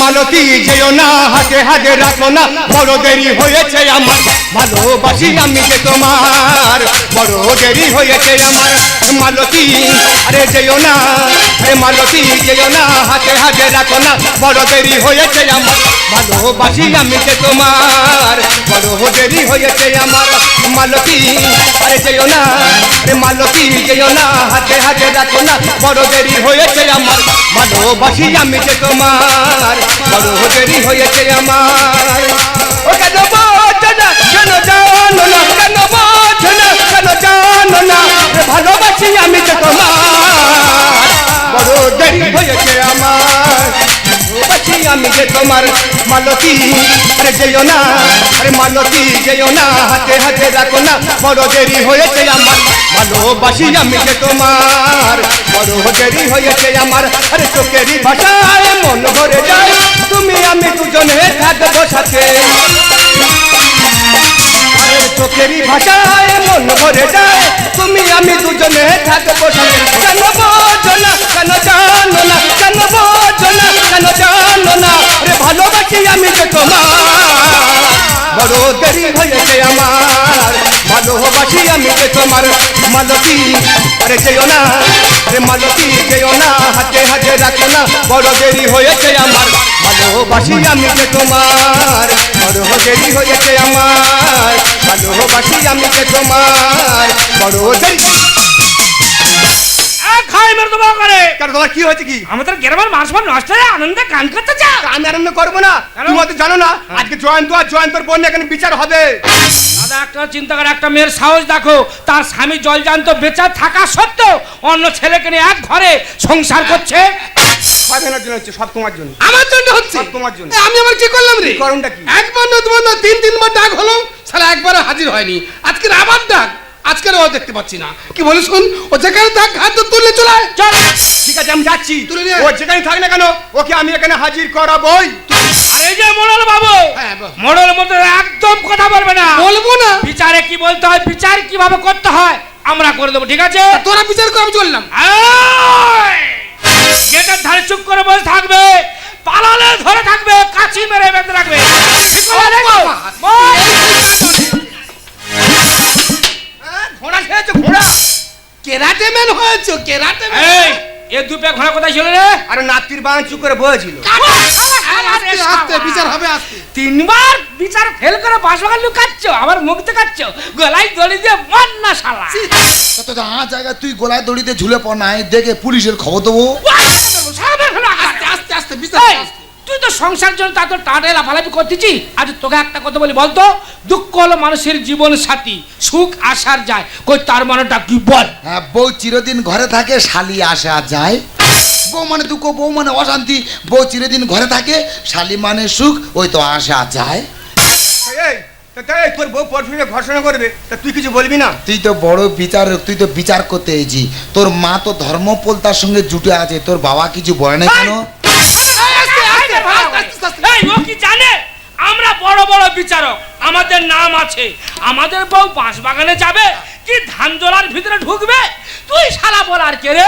মালতী যেও না হাতে হাতে রাখো না। বড় দেরি হয়েছে আমার। ভালোবাসি আমি যে তোমার। বড় দেরি হয়েছে আমার। মালতী, আরে যেও না। আরে মালতী যেও না হাতে হাতে রাখো না। বড় দেরি হয়েছে আমার। ভালোবাসি আমি যে তোমার। বড় দেরি হয়েছে আমার। মালতী, আরে যেও না আরে মালতী, যেও না। হাতে হাতে রাখো না, বড় দেরি হয়েছে আমার। ভালোবাসি আমি যে তোমার। বড় দেরি হয়েছে আমার। ও কেন বোঝো না কেন জানো না, কেন বোঝো না কেন জানো না ভালোবাসি আমি যে তোমার। বড় দেরি হয়েছে আমার। ভালোবাসি আমি যে তোমার মালতী। আরে যেও না, আরে মালতী যেও না, হাতে হাতে রাখো না, বড় দেরি হয়েছে আমার। ভালোবাসি আমি যে তোমার, বড় দেরি হয়েছে আমার। আরে চোখেরই ভাষায় মন ভরে যায়, তুমি আমি দুজনে থাকব সাথে। চোখেরই ভাষায় মন ভরে যায়। তুমি, আমি দুজনে থাকব কেন বোঝো না, কেন না, কেন বোঝো না, কেন জানো না? রে আমি যে তোমার। বড় দেরি হয়েছে আমার। ভালোবাসি আমি যে তোমার মালতী আরে যেও না আরে মালতী যেও না হাতে হাতে রাখো না বড় দেরি হয়েছে আমার ভালোবাসি আমি যে তোমার বড় দেরি হয়েছে আমার ভালোবাসি আমি যে তোমার বড় দেরি খাই মেরে দেবো করে কেন তোমার কি হয়েছে কি? আমাদের গ্রামের মাছ ভাত নষ্ট হয়ে আনন্দে গান করতে চা আমি আনন্দ করব না? তুমি হয়তো জানো না? আজকে জয়ন্ত আর জয়ন্তর বোন এখানে বিচার হবে। দাদা একটা চিন্তা করে একটা মেয়ের সাহস দেখো তার স্বামী জলজান্ত বেচা থাকা সত্ত্বেও অন্য ছেলেকে নিয়ে এক ঘরে সংসার করছে। না জন্য হচ্ছে সব তোমার জন্য। আমার জন্য হচ্ছে? সব তোমার জন্য। আমি আমার কি করলাম রে? কারণটা কি? একবার না তোমার না তিন তিনবার ডাক হলো সারা একবারে হাজির হয়নি। আজকের আবার ডাক। আজকের ও দেখতে পাচ্ছি না। কি বলে শুন? ও যেখানে থাক হাত তো তুললে চলায় চল ঠিক আছে আমি যাচ্ছি। তুলে নিয়ে। ও যেখানে থাক না কেন ওকে আমি এখানে হাজির করাবই। আর এই যে মোড়ল বাবু হ্যাঁ। মোড়ল মতো একদম কথা বলবে না। বলব না? বিচারে কি বলতে হয় বিচার কীভাবে করতে হয় আমরা করে দেবো ঠিক আছে? তোরা বিচার করে আমি চললাম! গেটের ধারে চুপ করে বসে থাকবে পালালে ধরে থাকবে কাছি মেরে বেঁধে রাখবে। ঠিক। ঘোড়া খেয়েছো ঘোড়া কেরাটে ম্যান হয়েছে কেরাটে এই এ দুপে ঘোড়া কোথায় ছিল রে আরে নাতির বাঁ চুপ করে বয়েছিল আস্তে বিচার হবে আস্তে তিনবার বিচার ফেল করে বাসবাগান লুকাচ্ছ আবার মুখ দেখাচ্ছ গলায় দড়ি দিয়ে মার না শালা তো আ জায়গা তুই গোলায় দড়িতে ঝুলে পড় নাই দেখে পুলিশের খবর দেবো আস্তে আস্তে আস্তে বিচার তো সংসার জন্য তা তো টাটে লাফালাফি করতেছি। আজ তোকে একটা কথা বলি বলতো? দুঃখ হলো মানুষের জীবন সাথী সুখ আসার যায়। কই তার মানেটা কি বল? হ্যাঁ বউ চিরদিন ঘরে থাকে শালি আসে আর যায়। বউ মানে দুঃখ বউ মানে অশান্তি। বউ চিরদিন ঘরে থাকে শালি মানে সুখ ওই তো আসা আর যায়। এই তা তাই তোর বউ পরশুনে ঘোষণা করবে তা তুই কিছু বলবি না? তুই তো বড় বিচারক তুই তো বিচার করতে এসেছি তোর মা তো ধর্মপোলতার সঙ্গে জুটে আছে তোর বাবা কিছু বলে না কেন? এই, ও কি জানে? আমরা বড় বড় বিচারক আমাদের নাম আছে। আমাদের বউ বাঁশ বাগানে যাবে কি ধান জলার ভিতরে ঢুকবে? তুই শালা বলার কে রে?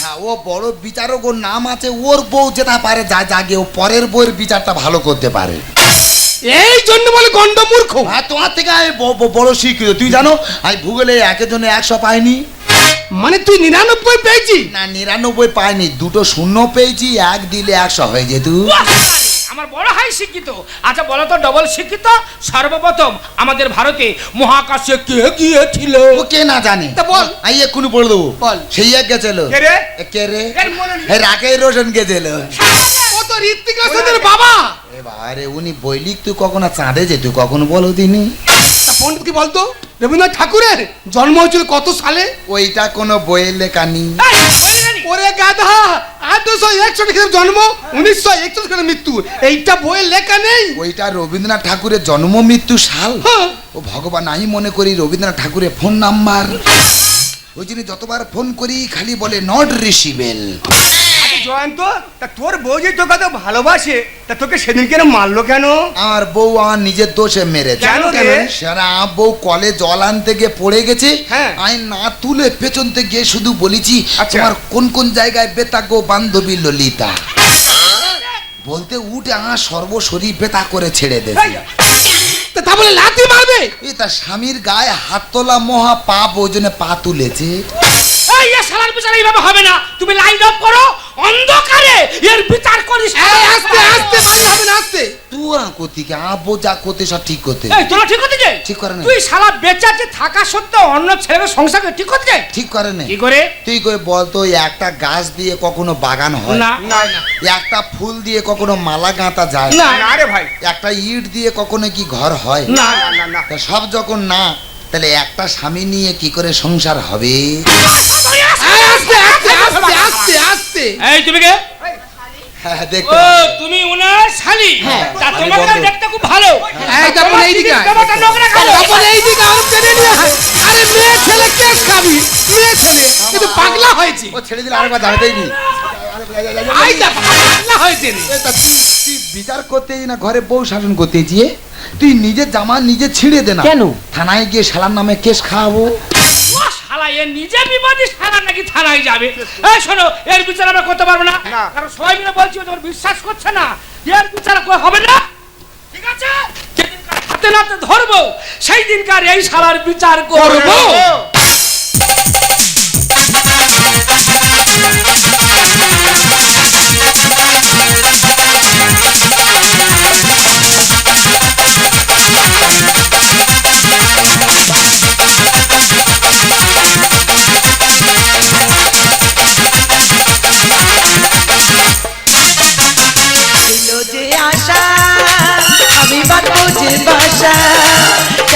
হ্যাঁ ও বড় বিচারক ওর নাম আছে ওর বউ যেটা পারে যা জাগে ও পরের বউয়ের বিচারটা ভালো করতে পারে। এই জন্য বলে গন্ড মূর্খ হ্যাঁ তোমার থেকে আমি বড় শিক্ষিত। তুই জানো আমি ভূগোলে একের জন্য একশো পাইনি। মানে তুই নিরানব্বই পেয়েছি? না নিরানব্বই পাইনি দুটো শূন্য পেয়েছি এক দিলে একশো হয়ে যেত। আমার বড় হাই শিক্ষিত। আচ্ছা বলো তো ডবল শিক্ষিত? সর্বপ্রথম আমাদের ভারতে মহাকাশে কে গিয়েছিল? ও কে না জানে। তা বল। আমি এক্ষুনি বলে দেবো। বল। সেই এক গেছিল। কে রে? কে রে? রাকেশ রোশন গেছিল। ও তো ঋত্বিক রোশনের বাবা। এ বাবারে উনি বৈলিক তুই কখনো চাঁদে যেত কখনো বলো দিনি তা পণ্ডিত কি বলতো? রবীন্দ্রনাথ ঠাকুরের? জন্ম হয়েছিল কত সালে? ওইটা কোনো বইয়ের লেখা নেই? ওরে গাধা! আঠারোশো একষট্টি খ্রিস্টাব্দে জন্ম উনিশশো একচল্লিশ খ্রিস্টাব্দে মৃত্যু। এইটা বইয়ের লেখা নেই? ওইটা রবীন্দ্রনাথ ঠাকুরের জন্ম মৃত্যু সাল। হ্যাঁ। ও ভগবান আমি মনে করি রবীন্দ্রনাথ ঠাকুরের ফোন নাম্বার। ওই জন্য যতবার ফোন করি খালি বলে নট রিসিভেল আচ্ছা জয়ন্ত তা তোর বউ যে তোকে তো ভালোবাসে তা তোকে সেদিন কেন মারলো কেন? আমার বউ আমার নিজের দোষে মেরেছে। কেন রে? সারা বউ কলে জল আনতে গিয়ে পড়ে গেছে। হ্যাঁ। আমি না তুলে পেছন থেকে গিয়ে শুধু বলেছি আচ্ছা। তোমার কোন কোন জায়গায় বান্ধবী ললিতা? বলতে উঠে আমার সর্বশরীর বেতা করে ছেড়ে দেবে তা তা বলে লাথি মারবে? তার স্বামীর গায়ে হাত তোলা মহা পাপ ওই জন্য পা তুলেছে। এই এ শালার বিচার এইভাবে হবে না। তুমি লাইন আপ করো অন্ধকারে এর বিচার করিস। এই আস্তে আস্তে মারি হবে না আস্তে কোতিকে যা করতে সব ঠিক করতে এই তোরা ঠিক করতে যাই ঠিক করে নাই। তুই শালা বেচাতে থাকা সত্ত্বেও অন্য ছেলের সংসারকে ঠিক করতে যাই ঠিক করে নে কি করে? তুই কই বলতো ওই একটা গাছ দিয়ে কখনো বাগান হয়? না। না না। একটা ফুল দিয়ে কখনো মালা গাঁথা যায়? না। না রে ভাই। একটা ইট দিয়ে কখনো কি ঘর হয়? না। না না না। সব যখন না তাহলে একটা স্বামী নিয়ে কি করে সংসার হবে? এই তুমি কে? হ্যাঁ তুমি উনার শালি? তা দেখতে খুব ভালো। এই? তারপরে এইদিকে আরও টেনে নিয়ে আরে মেয়ে ছেলে কেস খাবি? মেয়ে ছেলে কিন্তু পাগলা হয়েছে। ও ছেড়ে দিলে আরেকবার নি আই পাগলা হয়েছে বিচার করতে না ঘরে বউ শাসন করতে গিয়ে তুই নিজের জামা নিজে ছিঁড়ে দে না। কেন? থানায় গিয়ে শালার নামে কেস খাওয়াবো। নিজে বিপদে শালা নাকি থানায় যাবে? এই শোনো এর বিচার আমরা করতে পারব না। কারণ সবাই মিলে বলছি তোমার বিশ্বাস করছে না। এর বিচার করা হবে না। ঠিক আছে? হাতে নাতে ধরবো সেই দিনকার এই শালার বিচার করব।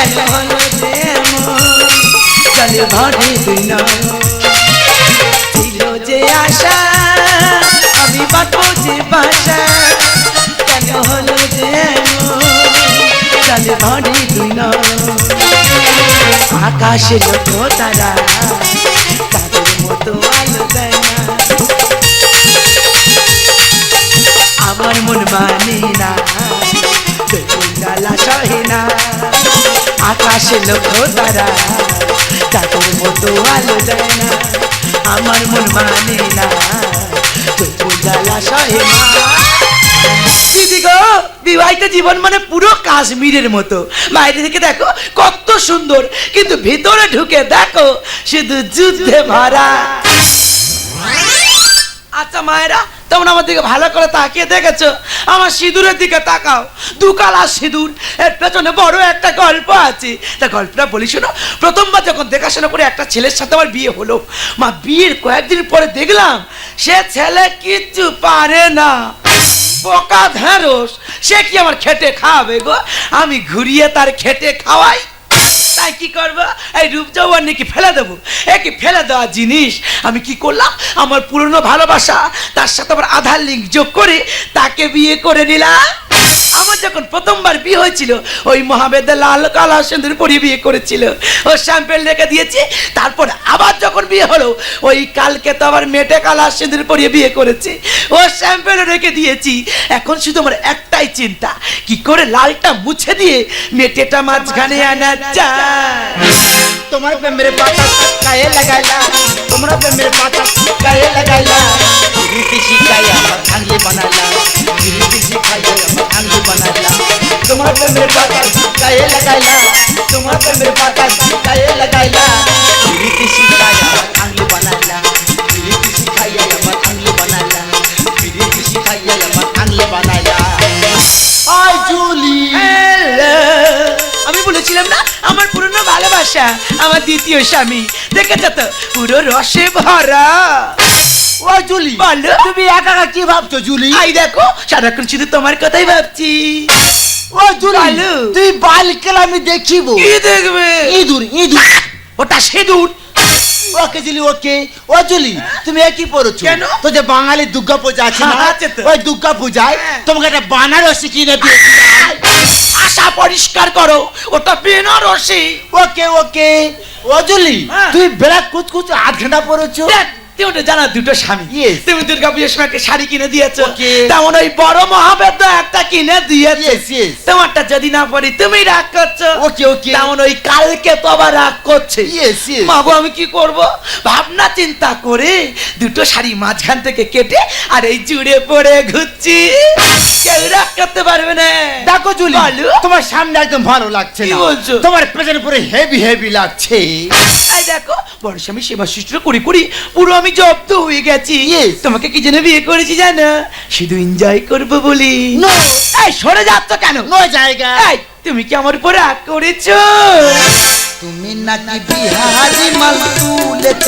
এমন চলে দুই নয়ন। ছিল যে আশা আমি বাঁধবো যে বাসা কেন হলো চলে নয়ন। আকাশে লোক তারা তাদের মতো আলো দেয় আমার মন মানে তাদের মতো আলো না, আমার মন মানে না। বিবাহিত জীবন মানে পুরো কাশ্মীরের মতো। বাইরে থেকে দেখো, কত সুন্দর, কিন্তু ভিতরে ঢুকে দেখো, শুধু যুদ্ধে ভরা আচ্ছা মায়েরা তোমরা আমার দিকে ভালো করে তাকিয়ে দেখেছ? আমার সিঁদুরের দিকে তাকাও। দু কালা সিঁদুর, এর পেছনে বড় একটা গল্প আছে। তা গল্পটা বলি শোনো, প্রথমবার যখন দেখাশোনা করে একটা ছেলের সাথে আমার বিয়ে হলো, মা বিয়ের কয়েকদিন পরে দেখলাম, সে ছেলে কিচ্ছু পারে না। পোকা ঢেঁড়স, সে কি আমার খেটে খাওয়াবে গো? আমি ঘুরিয়ে তার খেটে খাওয়াই। তাই কি করব? এই রূপ যৌবন নাকি ফেলে দেবো। এ কি ফেলে দেওয়া জিনিস? আমি কি করলাম? আমার পুরনো ভালোবাসা, তার সাথে আবার আধার লিঙ্ক যোগ করে তাকে বিয়ে করে নিলাম। আমার যখন প্রথমবার বিয়ে হয়েছিল, ওই মহাবেদে লাল কালা সিঁদুর পরিয়ে বিয়ে করেছিল। ও স্যাম্পেল রেখে দিয়েছি, তারপর আবার যখন বিয়ে হলো, ওই কালকে তো আবার মেটে কালা সিঁদুর পরিয়ে বিয়ে করেছি। ও স্যাম্পেল রেখে দিয়েছি। এখন শুধু আমার একটাই চিন্তা, কি করে লালটা মুছে দিয়ে মেটেটা মাঝখানে আনা যায় তোমার প্রেমের পাতা গায়ে লাগাইলা তোমরা প্রেমের পাতা গায়ে লাগাইলা রীতি শিখাই আমার আঙ্গলি বানাইলা রীতি শিখাই আমার আঙ্গলি বানাইলা তোমার প্রেমের পাতা গায়ে লাগাইলা তোমার প্রেমের পাতা গায়ে লাগাইলা রীতি শিখাই আমার আঙ্গলি বানাইলা আমার দ্বিতীয় স্বামী। দেখেছ তো পুরো রসে ভরা। ও জুলি বলো। তুমি একা একা কি ভাবছ জুলি? আই দেখো সারাক্ষণ শুধু তোমার কথাই ভাবছি। ও জুলি তুই বাল খেলা আমি দেখিব। কি দেখবে? ইঁদুর ইঁদুর। ওটা সেদুর। ওকে জুলি ওকে। ও জুলি তুমি এ কি পড়েছো? কেন? তো যে বাঙালি দুর্গা পূজা আছে না। ওই দুর্গা পূজায় হ্যাঁ। তোমাকে একটা বানারসি কিনে দিয়েছিলাম আশা পরিষ্কার করো ওটা বেনারসি ওকে ওকে অজলি জুলি হ্যাঁ। তুই বেড়া কুচকুচ আধ ঘণ্টা পড়েছো তুমি তো জানো দুটো স্বামী. তুমি দুর্গা পুজোর সময় একটা শাড়ি কিনে দিয়েছ Okay. তেমন ওই বড় মহাবেদ্য একটা কিনে দিয়েছে Yes, yes. তোমারটা যদি না পড়ি তুমি রাগ করছ Okay, okay. তেমন ওই কালকে তো আবার রাগ করছে Yes, yes. মাগো আমি কি করব ভাবনা চিন্তা করে দুটো শাড়ি মাঝখান থেকে কেটে আর এই জুড়ে পড়ে ঘুরছি কেউ রাগ করতে পারবে না দেখো জুলি। তোমার সামনে একদম ভালো লাগছে না বলছো? তোমার পেছনে পুরো হেভি হেভি লাগছে দেখো বড় স্বামী সেবা শিষ্টর করি করি পুরো আমি জব্দ হয়ে গেছি। তোমাকে কি জন্য বিয়ে করেছি জানো? শুধু এনজয় করব বলি. এই সরে যাচ্ছ কেন? নো জায়গা। তুমি কি আমার উপর রাগ করেছ? তুমি নাকি বিহারি মাল তুলেছ?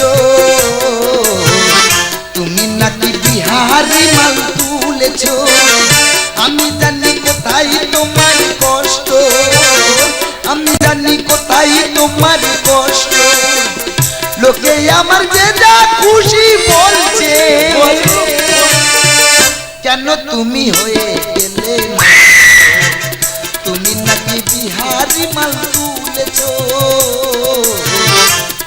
তুমি নাকি বিহারি মাল তুলেছ? আমি জানি কোথায় তোমার কষ্ট। আমি জানি কোথায় তোমার কষ্ট। লোকে আমার যে যা খুশি বলছে। কেন তুমি হয়ে গেলে তুমি নাকি বিহারি মাল তুলেছ?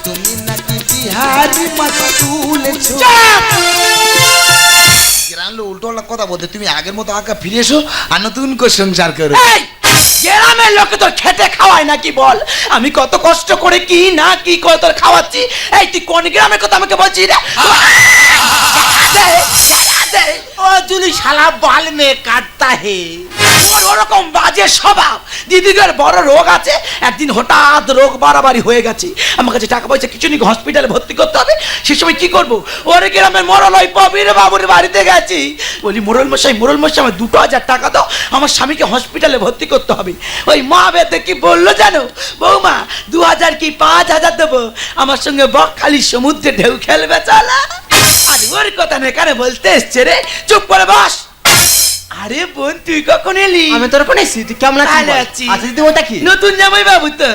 তুমি নাকি বিহারি মাল তুলেছ? উল্টো কথা বলতে তুমি আগের মতো আঁকা ফিরে এসো আর নতুন করে সংসার করো। গ্রামের লোকে তোর খেটে খাওয়ায় নাকি বল? আমি কত কষ্ট করে কি না কি করে তোর খাওয়াচ্ছি? এই তুই কোন গ্রামের কথা আমাকে বলছিস রে? দে। ও জুলি শালা বাল মে কাটতা হে। তোর ওরকম বাজে স্বভাব। দিদিদের বড় রোগ আছে, একদিন হঠাৎ রোগ বাড়াবাড়ি হয়ে গেছে। আমার কাছে টাকা পয়সা কিছু নেই হসপিটালে ভর্তি করতে হবে। সে সময় কি করব? ওরে গ্রামের মরল ওই পবির বাবুর বাড়িতে গেছি। বলি মোরল মশাই মোরল মশাই আমার দুটো হাজার টাকা দাও। আমার স্বামীকে হসপিটালে ভর্তি করতে হবে। ওই মা বেদে কি বলল জানো? বৌমা, দু হাজার কি পাঁচ হাজার দেবো? আমার সঙ্গে বকখালি সমুদ্রে ঢেউ খেলবে, চালা। ওর কথা না এখানে বলতে এসছে রে? চুপ করে বস। আরে বোন তুই কখন এলি? আমি তোর কোনে এসেছি? তুই কেমন আছিস। আচ্ছা দিদি ওটা কি? নতুন জামাই বাবু তো।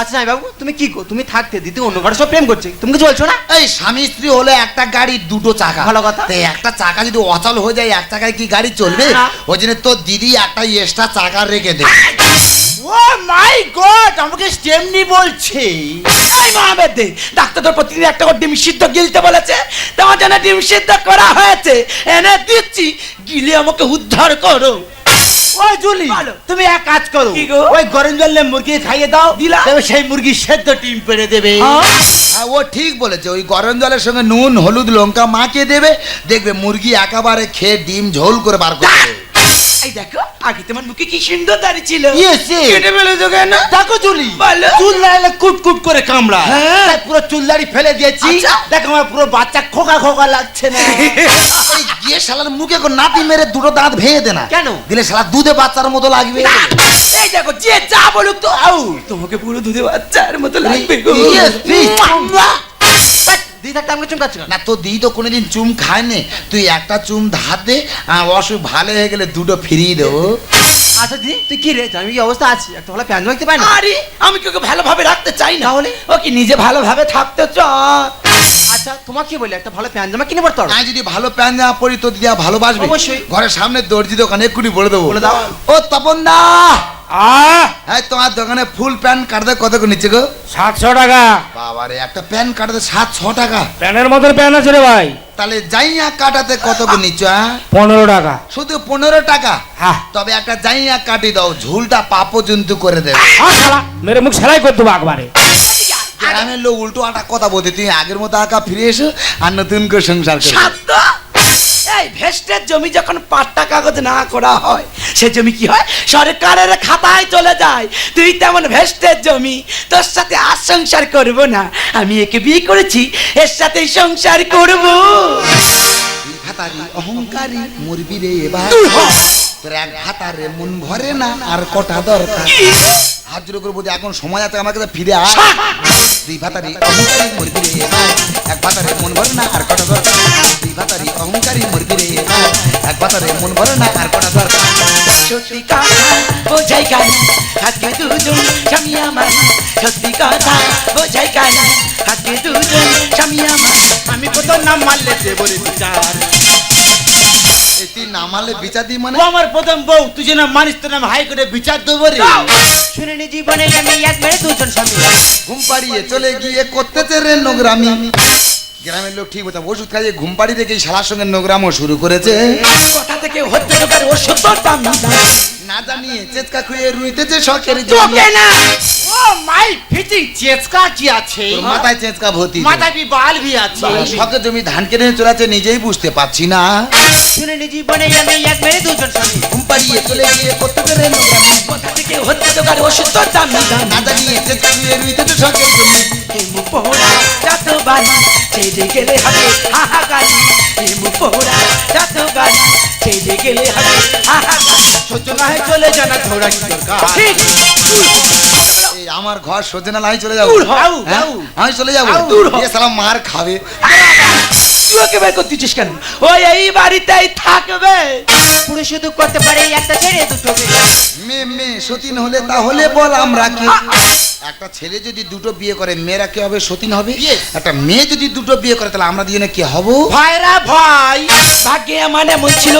আচ্ছা নাই বাবু তুমি কি গো? তুমি থাকতে দিদি অন্য কারোর সব প্রেম করছে। তুমি কিছু বলছো না? এই স্বামী স্ত্রী হলে একটা গাড়ির দুটো চাকা। ভালো কথা। তো একটা চাকা যদি অচল হয়ে যায় এক চাকায় কি গাড়ি চলবে? ওই জন্য তোর দিদি একটা এক্সট্রা চাকা রেখে দে। ও মাই গড আমাকে স্টেমনি বলছে। এই মহাবেদ দে ডাক্তার তোর প্রতিদিন একটা করে ডিম সিদ্ধ গিলতে বলেছে। তোমার জন্য ডিম সিদ্ধ করা হয়েছে। এনে দিচ্ছি গিলে আমাকে উদ্ধার করো। ওই জুলি তুমি এক কাজ করো। ওই গরম জলে মুরগি খাইয়ে দাও। দিলা। সেই মুরগি সেদ্ধ ডিম পেড়ে দেবে। হ্যাঁ? ও ঠিক বলেছে ওই গরম জলের সঙ্গে নুন হলুদ লঙ্কা মাখিয়ে দেবে। দেখবে মুরগি একেবারে খেয়ে ডিম ঝোল করে বার করে দেবে। এই দেখো আগে তোমার মুখে কি সুন্দর দাড়ি ছিল. কেটে ফেলেছো কেন দেখো জুলি বলো। চুল দাঁড়ালে কুট কুট করে কামড়া হ্যাঁ। তাই পুরো চুল দাড়ি ফেলে দিয়েছি আচ্ছা। দেখো আমার পুরো বাচ্চা খোকা খোকা লাগছে না এই গিয়ে শালার মুখে নাতি মেরে দুটো দাঁত ভেঙে দে না কেন? দিলে শালা দুধে বাচ্চার মতো লাগবে এই দেখো যে যা বলুক তো আউ তোমাকে পুরো দুধে বাচ্চার মতো লাগবে গো. দিদি থাকতে আমাকে চুমকাচ্ছ কেন? না তো দিদি তো কোনোদিন চুম খায় তুই একটা চুম ধার দে আর অসুখ ভালো হয়ে গেলে দুটো ফিরিয়ে দেবো। আচ্ছা দিদি তুই কি রে? আমি কি অবস্থা আছি? একটা ভালো আরে আমি ভালোভাবে রাখতে চাই না? ও কি নিজে ভালোভাবে থাকতে চায়? আচ্ছা তোমার কি বলে? একটা ভালো জামা কিনে পড়তে হবে আমি যদি ভালো জামা পরি তো দিদি ভালোবাসবে? অবশ্যই। ঘরের সামনে দর্জি দোকানে এক্ষুনি বলে দেবো। বলে দাও। ও তপন দা হ্যাঁ তোমার দোকানে ফুল প্যান্ট কাটতে কত করে নিচ্ছে গো? সাতশো টাকা। বাবারে একটা প্যান্ট কাটাতে সাত ছ টাকা। প্যানের মতন প্যান আছে রে ভাই। তাহলে যাইয়া কাটাতে কত করে নিচ্ছ হ্যাঁ? পনেরো টাকা। শুধু পনেরো টাকা? হ্যাঁ। তবে একটা যাইয়া কাটি দাও ঝুলটা পাপ জন্তু করে দেবে। শালা মেরে মুখ সেলাই করে দেবো একবারে। গ্রামের লোক উল্টো আটা কথা বলতে তুমি আগের মতো আঁকা ফিরে এসো আর নতুন করে সংসার করো এই ভেস্টের জমি যখন পাট্টা কাগজ না করা হয় সে জমি কি হয়? সরকারের খাতায় চলে যায়। তুই তেমন ভেস্টের জমি তোর সাথে আর সংসার করব না। আমি একে বিয়ে করেছি এর সাথে সংসার করব। অহংকারী মরবি রে এবার। তোর এক ভাতারে মন ভরে না আর কটা দরকার। হাত করে বলছি এখন সময় আছে আমার কাছে ফিরে আয়। দুই ভাতারি অহংকারী মরবি রে এক ভাতারে মন ভরে না আর কটা দরকার। দুই ভাতারি অহংকারী মরবি রে এক ভাতারে মন ভরে না আর কটা দরকার। সত্যি কথা বোঝাই কান আজকে দুজন স্বামী আমার। সত্যি কথা বোঝাই কান আজকে দুজন স্বামী আমার। আমি কত নাম মারলে বলে বিচার। এই তুই নামালে বিচার দিই মানে? ও আমার প্রথম বউ তুই না মানিস তোর নাম হাই করে বিচার দেবো রে। শুনিনি জীবনে আমি এক মেরে দুজন স্বামী। ঘুম পাড়িয়ে চলে গিয়ে করতেছে রে নোংরামি। গ্রামের লোক ঠিক বলছে ওষুধ খাইয়ে ঘুম পাড়ি থেকে শালার সঙ্গে নোংরামও শুরু করেছে। কথা থেকে ওষুধ না। জানিয়ে চেচকা খুঁয়ে রুইতেছে শখের জন্য না। ও মাই ফিটিং চেচকা কি আছে? মাথায় চেচকা ভর্তি মাথায় কি বাল ভি আছে? শখের জমি ধান কেটে চলেছে নিজেই বুঝতে পারছি না। শুনে এক দুজন স্বামী। ঘুম পাড়িয়ে চলে গিয়ে করতে পেরে কথা থেকে হচ্ছে দোকান ওষুধ তোর দাম না। জানিয়ে চেচকা খুঁয়ে রুইতেছে শখের জন্য হেমু পোহরা যত বাড়ি ছেড়ে গেলে হবে হাহাকারি। হেমু পোহরা যত বাড়ি ছেড়ে গেলে হবে হাহাকারি। সহ্য না হয় চলে জানা ঘোড়া কি দরকার? ঠিক। আমার ঘর সহ্য না আমি চলে যাব হ্যাঁ? আমি চলে যাব। দূর হ। এ সালা মার খাবে। তুই ওকে বের করতেছিস কেন? ও এই বাড়িতেই থাকবে। পুরো শুধু করতে পারে একটা ছেড়ে দুটো মেয়ে। মে মে সতীন হলে তাহলে বল আমরা কি? একটা ছেলে যদি দুটো বিয়ে করে মেয়েরা কি হবে? সতীন হবে? একটা মেয়ে যদি দুটো বিয়ে করে তাহলে আমরা দুজনে কি হব? ভাইরা ভাই ভাগ্যে আমার এমন ছিল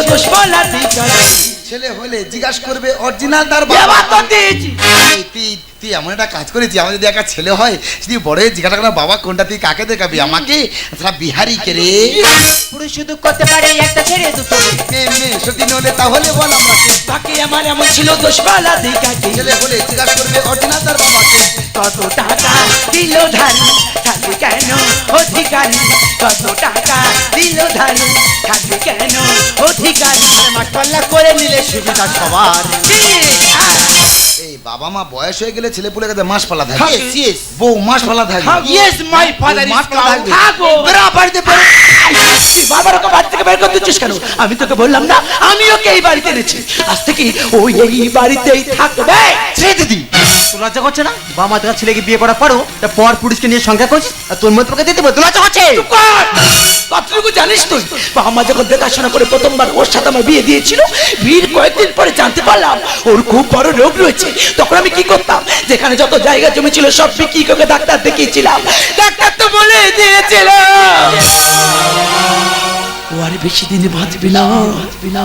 ছেলে হলে জিজ্ঞাসা করবে অরিজিনাল তার বাবা তো দিয়েছি। তুই এমন একটা কাজ করেছি আমার যদি একটা ছেলে হয় যদি বড় হয়ে জিজ্ঞাসা করে বাবা কোনটা তুই কাকে দেখাবি আমাকে তারা বিহারি কে রে পুরো শুধু করতে পারে একটা ছেড়ে দুটো মেয়ে। মেয়ে সতীন হলে তাহলে বল আমাকে ভাগ্যে আমার এমন ছিল দোষ বলার দিকার ছেলে হলে জিজ্ঞাসা করবে অরিজিনাল তার বাবাকে কত টাকা দিল ধারি থাকবে কেন অধিকারী কত টাকা দিল ধারি থাকবে কেন অধিকারী মাঠপাল্লা করে নিলে সুবিধা সবার বাবা মা বয়স হয়ে গেলে ছেলে পুলে কাছে মাস পালা থাকে। Yes, yes. বউ মাস পালা থাকে। ইয়েস মাই ফাদার মাস পালা থাকো। থাকব বাড়িতে বাবার ওকে বাড়ি থেকে বের করে দিচ্ছিস কেন? আমি তোকে বললাম না আমি ওকে এই বাড়িতে এনেছি। আজ থেকে ও এই বাড়িতেই থাকবে। ছেড়ে দিদি। তোর লজ্জা করছে না? বাবা মা তোর ছেলেকে বিয়ে করার পরও তা পর পুরুষকে নিয়ে সংখ্যা করছিস? আর তোর মধ্যে তোকে দিতে তোর লজ্জা করছে? কতটুকু জানিস তুই? বাবা মা যখন দেখাশোনা করে প্রথমবার ওর সাথে আমার বিয়ে দিয়েছিল বিয়ের কয়েকদিন পরে জানতে পারলাম ওর খুব বড় রোগ রয়েছে। তখন আমি কি করতাম? যেখানে যত জায়গা জমি ছিল, সব বিক্রি করে ডাক্তার দেখিয়েছিলাম। ডাক্তার তো বলে দিয়েছিল। ও আর বেশি দিন বাঁচবি না বাঁচবি না।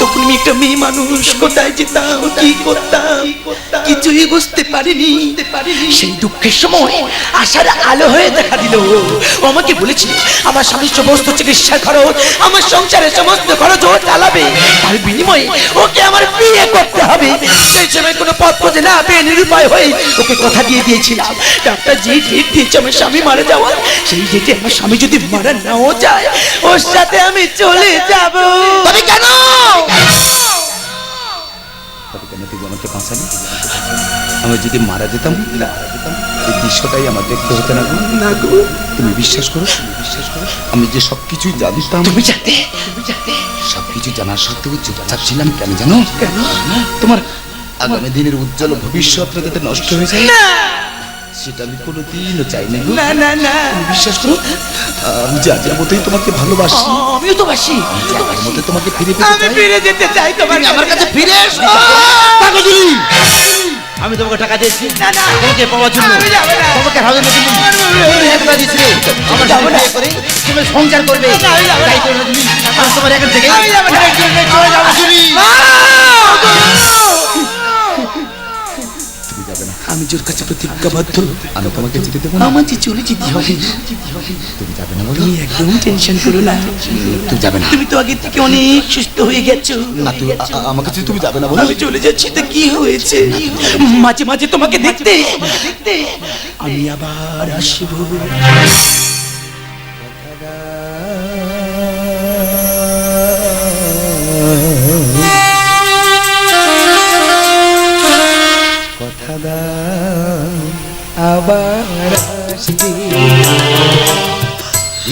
তখন আমি মেয়ে মানুষ কোথায় যেতাম কি করতাম? কিছুই বুঝতে পারিনি। সেই দুঃখের সময় আশার আলো হয়ে দেখা দিল। আমাকে বলেছিল আমার স্বামীর সমস্ত চিকিৎসা খরচ আমার সংসারের সমস্ত খরচ ও চালাবে। তার বিনিময়ে ওকে আমার বিয়ে করতে হবে। সেই সময় কোনো পথ খুঁজে না পেয়ে নিরুপায় হয়ে ওকে কথা দিয়ে দিয়েছিলাম, ডাক্তার যে ডেট দিয়েছে আমার স্বামী মারা যাওয়ার। সেই ডেটে আমার স্বামী যদি মারা নাও যায়, ওর সাথে আমি চলে যাব। তবে আমাকে বাঁচালি। আমি যদি মারা যেতাম এই দৃশ্যটাই আমার দেখতে হতো না না গো। তুমি বিশ্বাস করো? তুমি বিশ্বাস করো? আমি যে সব কিছুই জানতাম তুমি আমি তুমি যাতে সব কিছু জানার সত্ত্বেও চুপচাপ ছিলাম কেন জানো? কেন? তোমার আগামী দিনের উজ্জ্বল ভবিষ্যৎটা যাতে নষ্ট হয়ে যায়। সেটা আমি কোনোদিনও চাই না গো। না না না। তুমি বিশ্বাস করো আমি যা যা মতোই তোমাকে ভালোবাসি। আমিও তো বাসি মতো তোমাকে ফিরে পেতে আমি চাই। ফিরে যেতে চাই তোমার আমার কাছে। ফিরে এসো। আমি তোমাকে টাকা দিয়েছি। না, না। তোমাকে পাওয়ার জন্য। আমি যাব না। তোমাকে হাজার মতো তুমি। একবার দিয়েছিলে। আমার যাব সাথে না। বিয়ে করে তুমি সংসার করবে। না, আমি যাব না। তাই করবে তুমি। আমি তোমার এখান থেকে আমি যাব না। অনেক দূরে চলে যাব তুমি। তুমি না আমি জোর কাছে প্রতিজ্ঞাবদ্ধ। আমি তোমাকে যেতে দেবো না। আমার যে চলে যেতে হবে। তুমি যাবে না বলো। একদম টেনশন করো না। তুমি যাবে না। তুমি তো আগে থেকে অনেক সুস্থ হয়ে গেছো। না তুমি আমাকে আমার কাছে তুমি যাবে না বলো। আমি চলে যাচ্ছি তো কি হয়েছে? মাঝে মাঝে তোমাকে দেখতে। দেখতে। আমি আবার আসব। আবার আসবে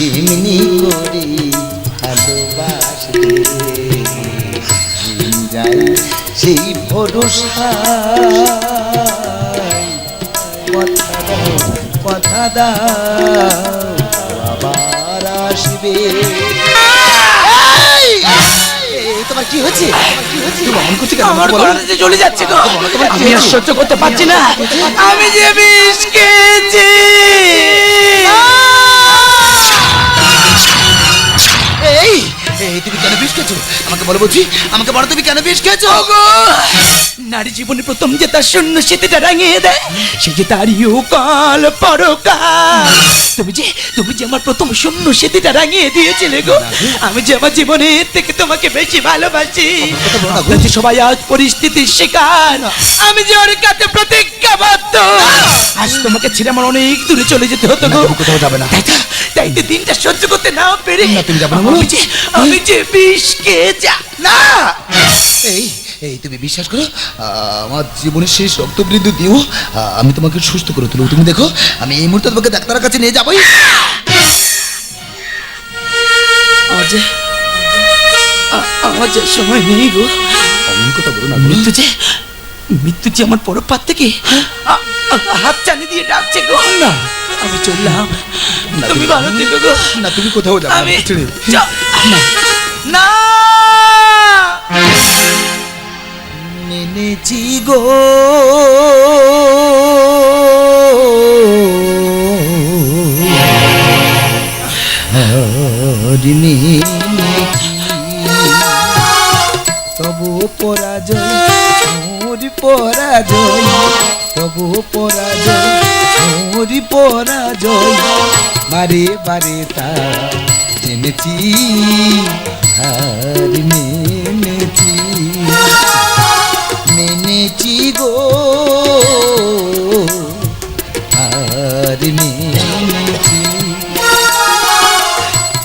এমনি করে ভালোবাসবে যায় সেই ভরসা। কথা দাও কথা দাও আবার আসবে। কি হচ্ছে তুমি অমন করছ কেন? আমার আমাকে বলো। চলে যাচ্ছে গো আমি আর সহ্য করতে পারছি না। আমি যে বিষ খেয়েছি। এই! তুমি কেন বিষ খেয়েছো? আমাকে বলো বলছি আমাকে বলো তুমি কেন বিষ খেয়েছো? নারী জীবনে প্রথম যে তার শূন্য স্মৃতিটা রাঙিয়ে দেয় সে যে তারিও কাল পরকাল। তুমি যে তুমি যে আমার প্রথম শূন্য স্মৃতিটা রাঙিয়ে দিয়েছিলে গো আমি যে আমার জীবনের থেকে তোমাকে বেশি ভালোবাসি। সবাই আজ পরিস্থিতির শিকার আমি যে ওর কাছে প্রতিজ্ঞাবদ্ধ। আজ তোমাকে ছেড়ে আমার অনেক দূরে চলে যেতে হতো গো। কোথাও যাবে না। তাই তো দিনটা সহ্য করতে না পেরে তুমি যাবে না, আমি যে বিষ খেয়ে যা না! এই এই তুমি বিশ্বাস করো আমার জীবনের শেষ রক্তবৃদ্ধ দিও আমি তোমাকে সুস্থ করে তুলব। তুমি দেখো আমি এই মুহূর্তে তোমাকে ডাক্তারের কাছে নিয়ে যাবোই। আমার যে আমার যে সময় নেই গো। অমন কথা বলো না মৃত্যু যে মৃত্যু যে আমার পর পাত থেকে আ- হাত চানি দিয়ে ডাকছে গো। না। আমি চললাম। তুমি ভালো থেকো গো। না তুমি কোথাও যাবে আমি না। মেনেছি গো। হরিণী। পরাজয়, তবু পরাজয়, মোরি পরাজয়, বারে বারে তা জেনেছি, হার মেনেছি। মেনেছি গো, হার মেনেছি।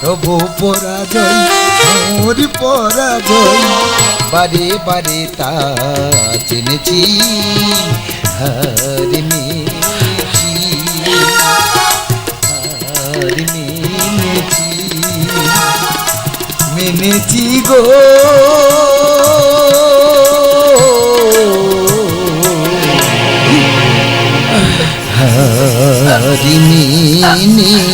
তবু পরাজয় মোর পরাজয় বারে বারে তা জেনেছি হার মেনেছি হার মেনেছি মেনেছি গো। হারি মেনেছি।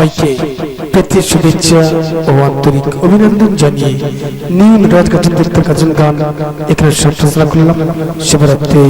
সবাইকে পেতে শুভেচ্ছা ও আন্তরিক অভিনন্দন জানিয়ে নীল রাজগাছের কাজন গান এখানে সব করলাম। শিবরাত্রি